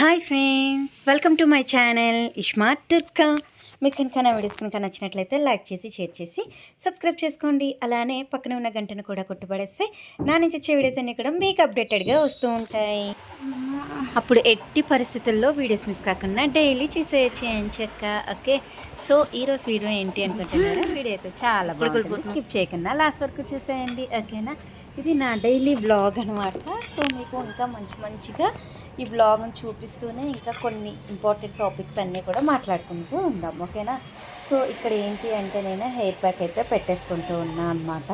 Hi friends welcome to my channel iSmart Durga మీకు కనుక నా వీడియోస్ కనుక నచ్చినట్లయితే లైక్ చేసి షేర్ చేసి సబ్స్క్రైబ్ చేసుకోండి. అలానే పక్కన ఉన్న గంటను కూడా కొట్టుపడేస్తే నా నుంచి వచ్చే వీడియోస్ అన్నీ కూడా మీకు అప్డేటెడ్గా వస్తూ ఉంటాయి. అప్పుడు ఎట్టి పరిస్థితుల్లో వీడియోస్ మిస్ కాకుండా డైలీ చూసేయచ్చు అని చెక్క? ఓకే సో ఈరోజు వీడియో ఏంటి అనుకుంటున్నారా? వీడియో అయితే చాలా బాగుంటుంది. స్కిప్ చేయకుండా లాస్ట్ వరకు చూసేయండి. ఓకేనా ఇది నా డైలీ బ్లాగ్ అనమాట సో మీకు ఇంకా మంచి మంచిగా ఈ బ్లాగ్ని చూపిస్తూనే ఇంకా కొన్ని ఇంపార్టెంట్ టాపిక్స్ అన్నీ కూడా మాట్లాడుకుంటూ ఉందాం ఓకేనా? సో ఇక్కడ ఏంటి అంటే నేను హెయిర్ ప్యాక్ అయితే పెట్టేసుకుంటూ ఉన్నా అనమాట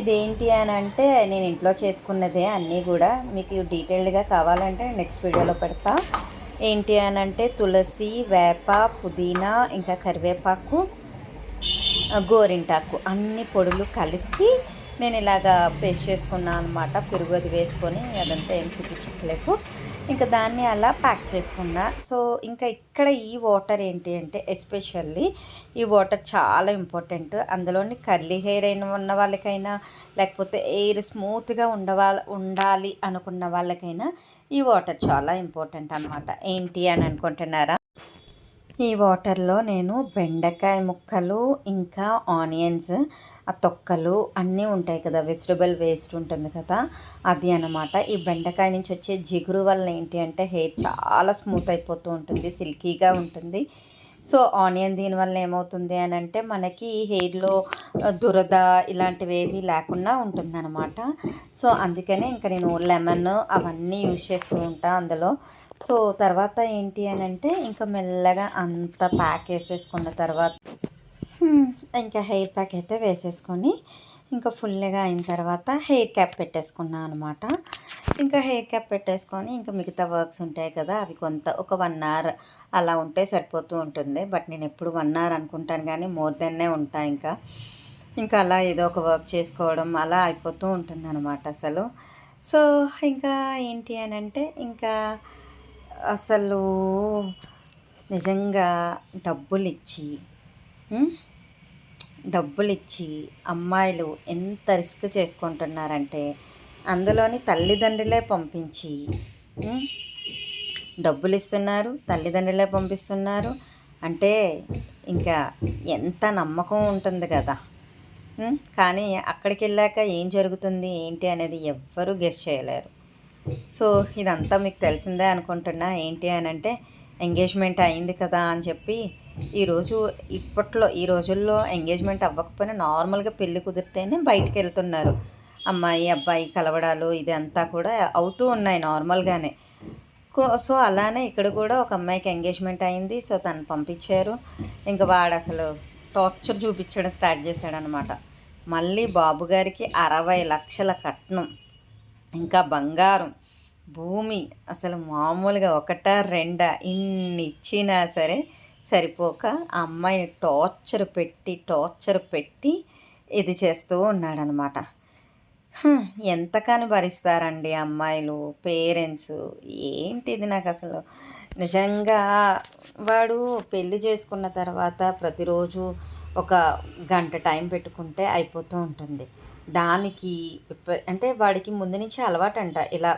ఇదేంటి అని అంటే నేను ఇంట్లో చేసుకున్నదే అన్నీ కూడా మీకు డీటెయిల్డ్గా కావాలంటే నెక్స్ట్ వీడియోలో పెడతా. ఏంటి అని అంటే తులసి వేప పుదీనా ఇంకా కరివేపాకు గోరింటాకు అన్ని పొడులు కలిపి నేను ఇలాగా పేస్ట్ చేసుకున్నాను అనమాట పెరుగు అది వేసుకొని అదంతా ఏం చూపించట్లేదు. ఇంకా దాన్ని అలా ప్యాక్ చేసుకున్నా. సో ఇంకా ఇక్కడ ఈ వాటర్ ఏంటి అంటే ఎస్పెషల్లీ ఈ వాటర్ చాలా ఇంపార్టెంట్. అందులోని కర్లీ హెయిర్ అయిన ఉన్న వాళ్ళకైనా లేకపోతే ఎయిర్ స్మూత్గా ఉండవా ఉండాలి అనుకున్న వాళ్ళకైనా ఈ వాటర్ చాలా ఇంపార్టెంట్ అనమాట ఏంటి అని అనుకుంటున్నారా? ఈ వాటర్లో నేను బెండకాయ ముక్కలు ఇంకా ఆనియన్స్ ఆ తొక్కలు అన్నీ ఉంటాయి కదా వెజిటబుల్ వేస్ట్ ఉంటుంది కదా అది అన్నమాట. ఈ బెండకాయ నుంచి వచ్చే జిగురు వల్ల ఏంటి అంటే హెయిర్ చాలా స్మూత్ అయిపోతూ ఉంటుంది సిల్కీగా ఉంటుంది. సో ఆనియన్ దీనివల్ల ఏమవుతుంది అని అంటే మనకి హెయిర్లో దురద ఇలాంటివి ఏవి లేకుండా ఉంటుందన్నమాట. సో అందుకనే ఇంకా నేను లెమన్ అవన్నీ యూజ్ చేస్తూ ఉంటా అందులో. సో తర్వాత ఏంటి అని అంటే ఇంకా మెల్లగా అంత ప్యాక్ వేసేసుకున్న తర్వాత ఇంకా హెయిర్ ప్యాక్ అయితే వేసేసుకొని ఇంకా ఫుల్గా అయిన తర్వాత హెయిర్ క్యాప్ పెట్టేసుకున్నాను అనమాట ఇంకా హెయిర్ క్యాప్ పెట్టేసుకొని ఇంకా మిగతా వర్క్స్ ఉంటాయి కదా అవి కొంత ఒక వన్ అవర్ అలా ఉంటే సరిపోతూ ఉంటుంది. బట్ నేను ఎప్పుడు వన్ అవర్ అనుకుంటాను కానీ మోర్ దెన్నే ఉంటా ఇంకా. ఇంకా అలా ఏదో ఒక వర్క్ చేసుకోవడం అలా అయిపోతూ ఉంటుంది అనమాట అసలు. సో ఇంకా ఏంటి అని అంటే ఇంకా అసలు నిజంగా డబ్బులు ఇచ్చి డబ్బులిచ్చి డబ్బులు ఇచ్చి అమ్మాయిలు ఎంత రిస్క్ చేసుకుంటున్నారంటే అందులోని తల్లిదండ్రులే పంపించి డబ్బులు ఇస్తున్నారు తల్లిదండ్రులే పంపిస్తున్నారు. అంటే ఇంకా ఎంత నమ్మకం ఉంటుంది కదా. కానీ అక్కడికి వెళ్ళాక ఏం జరుగుతుంది ఏంటి అనేది ఎవ్వరూ గెస్ చేయలేరు. సో ఇదంతా మీకు తెలిసిందే అనుకుంటున్నా. ఏంటి అని అంటే ఎంగేజ్మెంట్ అయింది కదా అని చెప్పి ఈరోజు ఇప్పట్లో ఈ రోజుల్లో ఎంగేజ్మెంట్ అవ్వకపోయినా నార్మల్గా పెళ్ళి కుదిరితేనే బయటికి వెళ్తున్నారు అమ్మాయి అబ్బాయి కలవడాలు ఇదంతా కూడా అవుతూ ఉన్నాయి నార్మల్గానే. సో అలానే ఇక్కడ కూడా ఒక అమ్మాయికి ఎంగేజ్మెంట్ అయింది. సో తను పంపించారు. ఇంకా వాడు అసలు టార్చర్ చూపించడం స్టార్ట్ చేశాడనమాట. మళ్ళీ బాబు గారికి అరవై లక్షల కట్నం. ఇంకా బంగారం. భూమి అసలు మామూలుగా ఒకట రెండా ఇన్ని ఇచ్చినా సరే సరిపోక ఆ అమ్మాయిని టార్చర్ పెట్టి టార్చర్ పెట్టి ఇది చేస్తూ ఉన్నాడనమాట. హ్మ్, ఎంతకని భరిస్తారండి అమ్మాయిలు పేరెంట్స్? ఏంటిది నాకు అసలు నిజంగా వాడు పెళ్ళి చేసుకున్న తర్వాత ప్రతిరోజు ఒక గంట టైం పెట్టుకుంటే అయిపోతూ ఉంటుంది. దానికి అంటే వాడికి ముందు నుంచి అలవాటంట ఇలా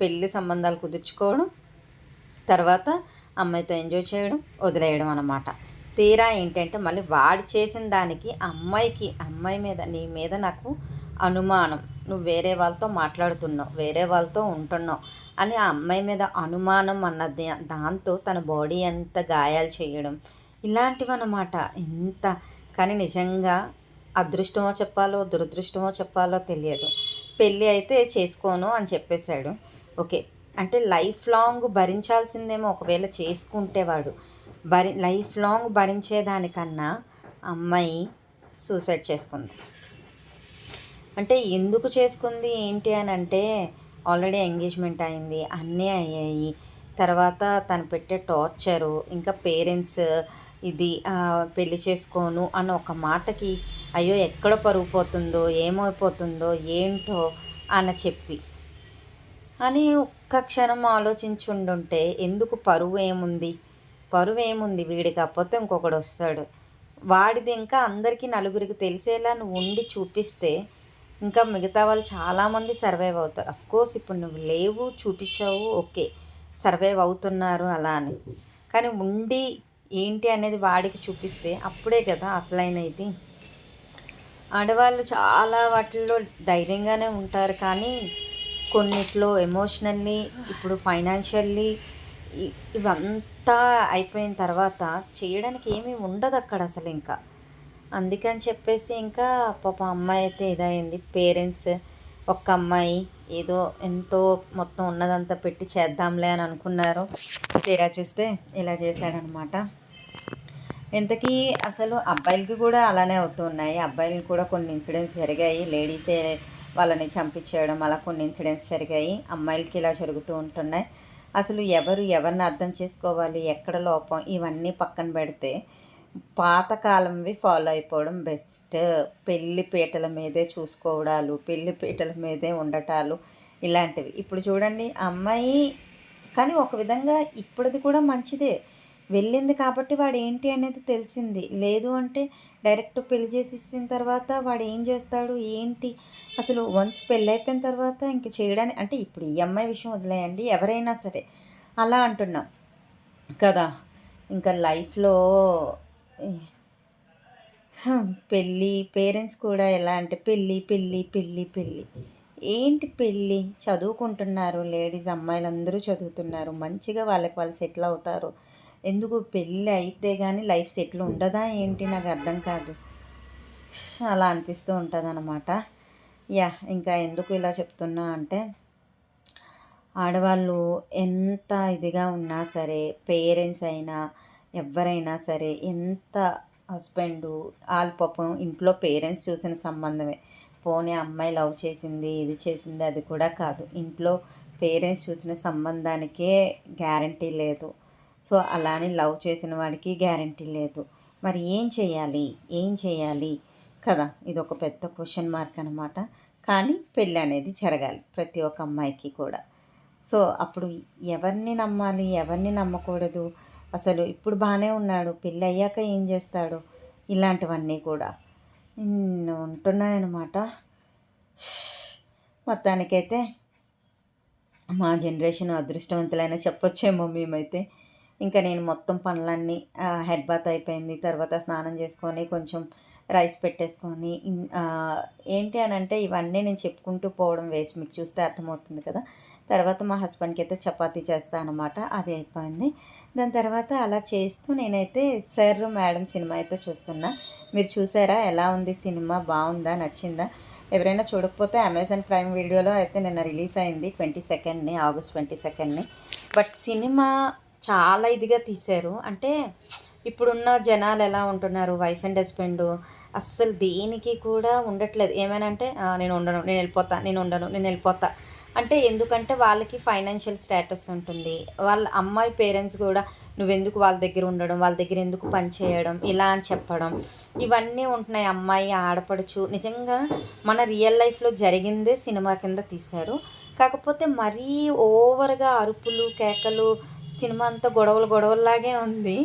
పెళ్ళి సంబంధాలు కుదుర్చుకోవడం తర్వాత అమ్మాయితో ఎంజాయ్ చేయడం వదిలేయడం అనమాట తీరా ఏంటంటే మళ్ళీ వాడు చేసిన దానికి అమ్మాయికి అమ్మాయి మీద నీ మీద నాకు అనుమానం. నువ్వు వేరే వాళ్ళతో మాట్లాడుతున్నావు వేరే వాళ్ళతో ఉంటున్నావు అని ఆ అమ్మాయి మీద అనుమానం అన్నది దాంతో తన బాడీ ఎంత గాయాలు చేయడం. ఇలాంటివి అన్నమాట ఎంత కానీ నిజంగా అదృష్టమో చెప్పాలో దురదృష్టమో చెప్పాలో తెలియదు. పెళ్ళి అయితే చేసుకోను అని చెప్పేశాడు. ఓకే. అంటే లైఫ్ లాంగ్ భరించాల్సిందేమో ఒకవేళ చేసుకుంటే వాడు. భరి లైఫ్ లాంగ్ భరించేదానికన్నా అమ్మాయి సూసైడ్ చేసుకుంది. అంటే ఎందుకు చేసుకుంది? ఏంటి అని అంటే ఆల్రెడీ ఎంగేజ్మెంట్ అయింది అన్నీ అయ్యాయి. తర్వాత తను పెట్టే టార్చరు ఇంకా పేరెంట్స్ ఇది పెళ్ళి చేసుకోను అన్న ఒక మాటకి అయ్యో ఎక్కడ పరుగు పోతుందో ఏమైపోతుందో ఏంటో అని చెప్పి. అని ఒక్క క్షణం ఆలోచించుండుంటే ఎందుకు పరువు ఏముంది పరువు ఏముంది వీడి కాకపోతే ఇంకొకడు వస్తాడు వాడిది ఇంకా అందరికీ నలుగురికి తెలిసేలా నువ్వు ఉండి చూపిస్తే ఇంకా మిగతా వాళ్ళు చాలామంది సర్వైవ్ అవుతారు. అఫ్ కోర్స్ ఇప్పుడు నువ్వు లేవు చూపించావు ఓకే సర్వైవ్ అవుతున్నారు అలా అని. కానీ ఉండి ఏంటి అనేది వాడికి చూపిస్తే అప్పుడే కదా అసలైన ఇది ఆడవాళ్ళు చాలా వాటిల్లో ధైర్యంగానే ఉంటారు కానీ కొన్నిట్లో ఎమోషనల్లీ ఇప్పుడు ఫైనాన్షియల్లీ ఇవంతా అయిపోయిన తర్వాత చేయడానికి ఏమీ ఉండదు అక్కడ అసలు ఇంకా. అందుకని చెప్పేసి ఇంకా పాప అమ్మాయి అయితే ఇదైంది పేరెంట్స్ ఒక్క అమ్మాయి ఏదో ఎంతో మొత్తం ఉన్నదంతా పెట్టి చేద్దాంలే అని అనుకున్నారు. తీరా చూస్తే ఇలా చేశాడనమాట. ఇంతకీ అసలు అబ్బాయిలకి కూడా అలానే అవుతున్నాయి. అబ్బాయిలు కూడా కొన్ని ఇన్సిడెంట్స్ జరిగాయి. లేడీసే వాళ్ళని చంపించేయడం అలా కొన్ని ఇన్సిడెంట్స్ జరిగాయి. అమ్మాయిలకి ఇలా జరుగుతూ ఉంటున్నాయి. అసలు ఎవరు ఎవరిని అర్థం చేసుకోవాలి? ఎక్కడ లోపం? ఇవన్నీ పక్కన పెడితే పాతకాలంవి ఫాలో అయిపోవడం బెస్ట్. పెళ్ళి పీటల మీదే చూసుకోవడాలు పెళ్ళి పీటల మీదే ఉండటాలు ఇలాంటివి. ఇప్పుడు చూడండి అమ్మాయి కానీ ఒక విధంగా ఇప్పుడుది కూడా మంచిదే. వెళ్ళింది కాబట్టి వాడు ఏంటి అనేది తెలిసింది. లేదు అంటే డైరెక్ట్ పెళ్ళి చేసి ఇచ్చిన తర్వాత వాడు ఏం చేస్తాడు ఏంటి? అసలు వన్స్ పెళ్ళి అయిపోయిన తర్వాత ఇంక చేయడానికి అంటే ఇప్పుడు ఈ అమ్మాయి విషయం వదిలేయండి ఎవరైనా సరే. అలా అంటున్నాం. కదా? ఇంకా లైఫ్లో పెళ్ళి పేరెంట్స్ కూడా ఎలా అంటే పెళ్ళి పెళ్ళి పెళ్ళి పెళ్ళి. ఏంటి పెళ్ళి? చదువుకుంటున్నారు లేడీస్ అమ్మాయిలు అందరూ చదువుతున్నారు. మంచిగా వాళ్ళకి వాళ్ళు సెటిల్ అవుతారు. ఎందుకు పెళ్ళి అయితే కానీ లైఫ్ సెటిల్ ఉండదా ఏంటి నాకు అర్థం కాదు. అలా అనిపిస్తూ ఉంటుంది అనమాట యా ఇంకా ఎందుకు ఇలా చెప్తున్నా అంటే ఆడవాళ్ళు ఎంత ఇదిగా ఉన్నా సరే పేరెంట్స్ అయినా ఎవరైనా సరే ఎంత హస్బెండ్ వాళ్ళ పాపం ఇంట్లో పేరెంట్స్ చూసిన సంబంధమే. పోనీ అమ్మాయి లవ్ చేసింది ఇది చేసింది అది కూడా కాదు. ఇంట్లో పేరెంట్స్ చూసిన సంబంధానికే గ్యారంటీ లేదు. సో అలానే లవ్ చేసిన వాడికి గ్యారంటీ లేదు. మరి ఏం చేయాలి? ఏం చేయాలి? కదా ఇది ఒక పెద్ద క్వశ్చన్ మార్క్ అనమాట కానీ పెళ్ళి అనేది జరగాలి ప్రతి ఒక్క అమ్మాయికి కూడా. సో అప్పుడు ఎవరిని నమ్మాలి? ఎవరిని నమ్మకూడదు? అసలు ఇప్పుడు బాగానే ఉన్నాడు పెళ్ళి అయ్యాక ఏం చేస్తాడు? ఇలాంటివన్నీ కూడా. ఉంటున్నాయన్నమాట. మొత్తానికైతే మా జనరేషన్ అదృష్టవంతులైనా చెప్పొచ్చేమో మేమైతే. ఇంకా నేను మొత్తం పనులన్నీ హెడ్ బాత్ అయిపోయింది. తర్వాత స్నానం చేసుకొని కొంచెం రైస్ పెట్టేసుకొని ఏంటి అని అంటే ఇవన్నీ నేను చెప్పుకుంటూ పోవడం వేస్ట్. మీకు చూస్తే అర్థమవుతుంది కదా. తర్వాత మా హస్బెండ్కి అయితే చపాతీ చేస్తాను అనమాట అది అయిపోయింది. దాని తర్వాత అలా చేస్తూ నేనైతే సర్ మేడం సినిమా అయితే చూస్తున్నా. మీరు చూసారా? ఎలా ఉంది సినిమా? బాగుందా? నచ్చిందా? ఎవరైనా చూడకపోతే అమెజాన్ ప్రైమ్ వీడియోలో అయితే నిన్న రిలీజ్ అయింది ట్వంటీ సెకండ్ని ఆగస్ట్ ట్వంటీ సెకండ్ని. బట్ సినిమా చాలా ఇదిగా తీశారు. అంటే ఇప్పుడున్న జనాలు ఎలా ఉంటున్నారు? వైఫ్ అండ్ హస్బెండ్ అస్సలు దేనికి కూడా ఉండట్లేదు. ఏమైనా అంటే నేను ఉండను నేను వెళ్ళిపోతా నేను ఉండను నేను వెళ్ళిపోతా. అంటే ఎందుకంటే వాళ్ళకి ఫైనాన్షియల్ స్టేటస్ ఉంటుంది. వాళ్ళ అమ్మాయి పేరెంట్స్ కూడా నువ్వెందుకు వాళ్ళ దగ్గర ఉండడం వాళ్ళ దగ్గర ఎందుకు పని చేయడం ఇలా అని చెప్పడం. ఇవన్నీ ఉంటున్నాయి. అమ్మాయి ఆడపడుచు నిజంగా మన రియల్ లైఫ్లో జరిగిందే సినిమా కింద తీశారు. కాకపోతే మరీ ఓవర్గా అరుపులు కేకలు సినిమా అంతా గొడవలు గొడవల్లాగే ఉంది.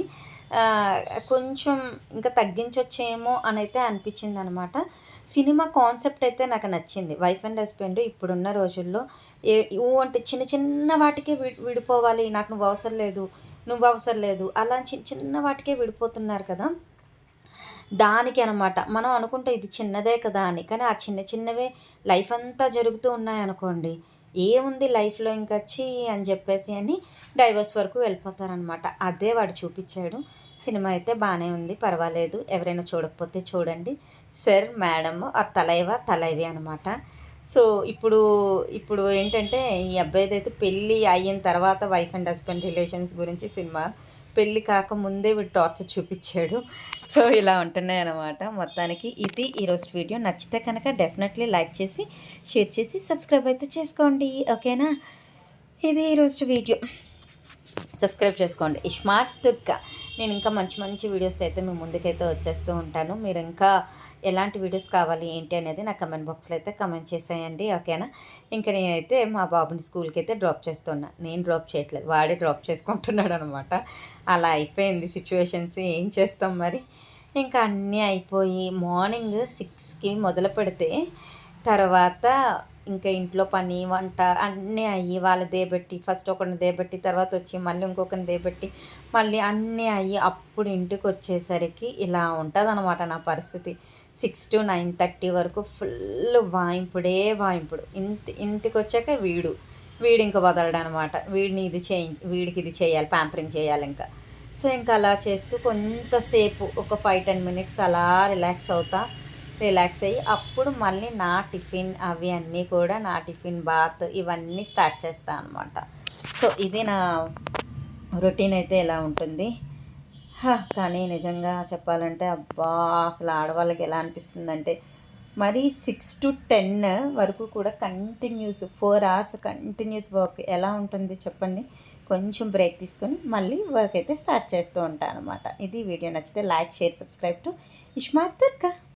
కొంచెం ఇంకా తగ్గించొచ్చేమో అని అయితే అనిపించింది అనమాట సినిమా కాన్సెప్ట్ అయితే నాకు నచ్చింది. వైఫ్ అండ్ హస్బెండ్ ఇప్పుడున్న రోజుల్లో ఏ ఊ అంటే చిన్న చిన్న వాటికే విడిపోవాలి. నాకు నువ్వు అవసరం లేదు నువ్వు అవసరం లేదు. అలా చిన్న చిన్న వాటికే విడిపోతున్నారు కదా. దానికి అనమాట మనం అనుకుంటే ఇది చిన్నదే కదా అని. కానీ ఆ చిన్న చిన్నవే లైఫ్ అంతా జరుగుతూ ఉన్నాయనుకోండి ఏముంది లైఫ్లో ఇంకా వచ్చి అని చెప్పేసి అని డైవర్స్ వరకు వెళ్ళిపోతారనమాట అదే వాడు చూపించాడు. సినిమా అయితే బాగానే ఉంది పర్వాలేదు. ఎవరైనా చూడకపోతే చూడండి. సార్ మేడం ఆ తలైవ తలైవి అనమాట సో ఇప్పుడు ఇప్పుడు ఏంటంటే ఈ అబ్బాయిది అయితే పెళ్ళి అయిన తర్వాత వైఫ్ అండ్ హస్బెండ్ రిలేషన్స్ గురించి సినిమా పెళ్ళి కాకముందే వీడు టార్చర్ చూపించాడు. సో ఇలా ఉంటున్నాయి అన్నమాట. మొత్తానికి ఇది ఈరోజు వీడియో. నచ్చితే కనుక డెఫినెట్లీ లైక్ చేసి షేర్ చేసి సబ్స్క్రైబ్ అయితే చేసుకోండి. ఓకేనా? ఇది ఈరోజు వీడియో. సబ్స్క్రైబ్ చేసుకోండి. స్మార్ట్ తుర్కా నేను ఇంకా మంచి మంచి వీడియోస్ అయితే మీ ముందుకైతే వచ్చేస్తూ ఉంటాను. మీరు ఇంకా ఎలాంటి వీడియోస్ కావాలి ఏంటి అనేది నా కమెంట్ బాక్స్లో అయితే కమెంట్ చేసేయండి ఓకేనా ఇంకా నేనైతే మా బాబుని స్కూల్కి అయితే డ్రాప్ చేస్తున్నా. నేను డ్రాప్ చేయట్లేదు వాడే డ్రాప్ చేసుకుంటున్నాడు అనమాట అలా అయిపోయింది సిచ్యువేషన్స్ ఏం చేస్తాం మరి? ఇంకా అన్నీ అయిపోయి మార్నింగ్ సిక్స్కి మొదలు పెడితే తర్వాత ఇంకా ఇంట్లో పని వంట అన్నీ అయ్యి వాళ్ళ దేబెట్టి ఫస్ట్ ఒకరిని దేబెట్టి తర్వాత వచ్చి మళ్ళీ ఇంకొకరిని దేబెట్టి మళ్ళీ అన్నీ అయ్యి అప్పుడు ఇంటికి వచ్చేసరికి ఇలా ఉంటుంది అనమాట నా పరిస్థితి. సిక్స్ టు నైన్ థర్టీ వరకు ఫుల్ వాయింపుడే వాయింపుడు. ఇంత ఇంటికి వచ్చాక వీడు వీడు ఇంకా వదలడు అనమాట వీడిని ఇది చేయి వీడికి ఇది చేయాలి ప్యాంపరింగ్ చేయాలి ఇంకా. సో ఇంకా అలా చేస్తూ కొంతసేపు ఒక ఫైవ్ టెన్ మినిట్స్ అలా రిలాక్స్ అవుతా. రిలాక్స్ అయ్యి అప్పుడు మళ్ళీ నా టిఫిన్ అవి అన్నీ కూడా నా టిఫిన్ బాత్ ఇవన్నీ స్టార్ట్ చేస్తాను అనమాట సో ఇది నా రొటీన్ అయితే ఎలా ఉంటుంది? కానీ నిజంగా చెప్పాలంటే అబ్బా అసలు ఆడవాళ్ళకి ఎలా అనిపిస్తుందంటే మరి సిక్స్ టు టెన్ వరకు కూడా continuous four hours continuous work ఎలా ఉంటుంది చెప్పండి? కొంచెం బ్రేక్ తీసుకొని మళ్ళీ వర్క్ అయితే స్టార్ట్ చేస్తూ ఉంటాను అనమాట ఇది వీడియో నచ్చితే like share subscribe to iSmart Durga